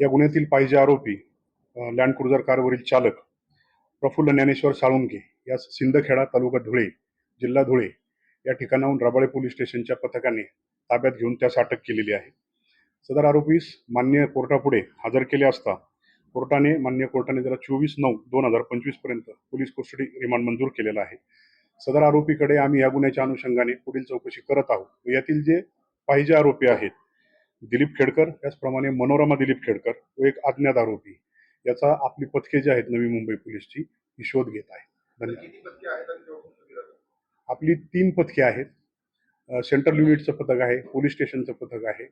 या गुन्ह्यातील पाहिजे आरोपी लँड क्रुझर कारवरील चालक प्रफुल्ल ज्ञानेश्वर साळुंके या सिंदखेडा तालुका धुळे जिल्हा धुळे या ठिकाणाहून रबाळे पोलीस स्टेशनच्या पथकाने ताब्यात घेऊन त्यास अटक केलेली आहे. सदर आरोपीस मान्य कोर्टापुढे हजर केले असता कोर्टाने मान्य कोर्टाने त्याला चोवीस नऊ दोन हजार पंचवीसपर्यंत पोलीस कस्टडी रिमांड मंजूर केलेला आहे. सदर आरोपीकडे आम्ही या गुन्ह्याच्या अनुषंगाने पुढील चौकशी करत आहोत. यातील जे पाहिजे आरोपी आहेत दिलीप खेडकर त्याचप्रमाणे मनोरमा दिलीप खेडकर व एक अज्ञात आरोपी याचा आपली पथके जी आहेत नवी मुंबई पोलीसची ही शोध घेत आहे. धन्यवाद. आपली तीन पथके आहेत. सेंट्रल युनिटचं पथक आहे पोलीस स्टेशनचं पथक आहे.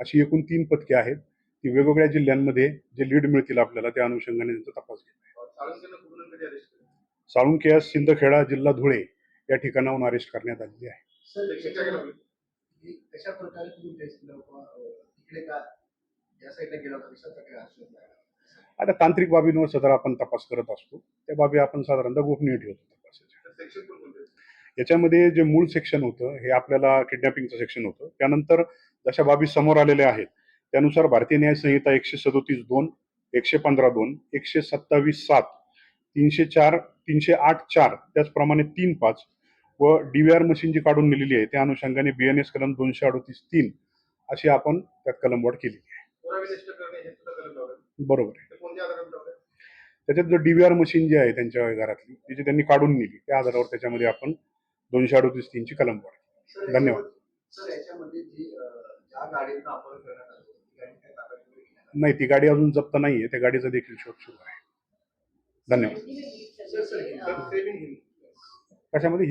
अशी एकूण तीन पथके आहेत. ती वेगवेगळ्या जिल्ह्यांमध्ये जे लीड मिळतील आपल्याला त्या अनुषंगाने त्यांचा तपास घेत आहे. साळुंके सिंदखेडा जिल्हा धुळे या ठिकाणाहून अरेस्ट करण्यात आलेली आहे. कशा प्रकारे तुम्ही तिकडे का? या साईडला गेला होता कशा प्रकारे आश्रय मिळाला आता तांत्रिक बाबींवर सदर आपण तपास करत असतो. त्या बाबी आपण साधारणतः गोपनीय ठेवतो तपासाच्या. याच्यामध्ये जे मूळ सेक्शन होतं हे आपल्याला किडनॅपिंगचं सेक्शन होतं. त्यानंतर जशा बाबी समोर आलेल्या आहेत त्यानुसार भारतीय न्याय संहिता एकशे सदोतीस दोन एकशे पंधरा दोन एकशे सत्तावीस सात तीनशे चार तीनशे आठ चार त्याचप्रमाणे तीन पाच व डी व्ही आर मशीन जी काढून नेलेली आहे त्या अनुषंगाने बी एन एस कलम दोनशे अडोतीस तीन अशी आपण त्यात कलमवाढ केली आहे. बरोबर आहे. त्याच्यात जो डी व्ही आर मशीन जी आहे त्यांच्या घरातली ती जी त्यांनी काढून नेली त्या आधारावर त्याच्यामध्ये आपण दोनशे अडोतीस तीनची कलमवाढ धन्यवाद. नाही ती गाडी अजून जप्त नाहीये त्या गाडीचा देखील शोध सुरू आहे. धन्यवाद. कशामध्ये?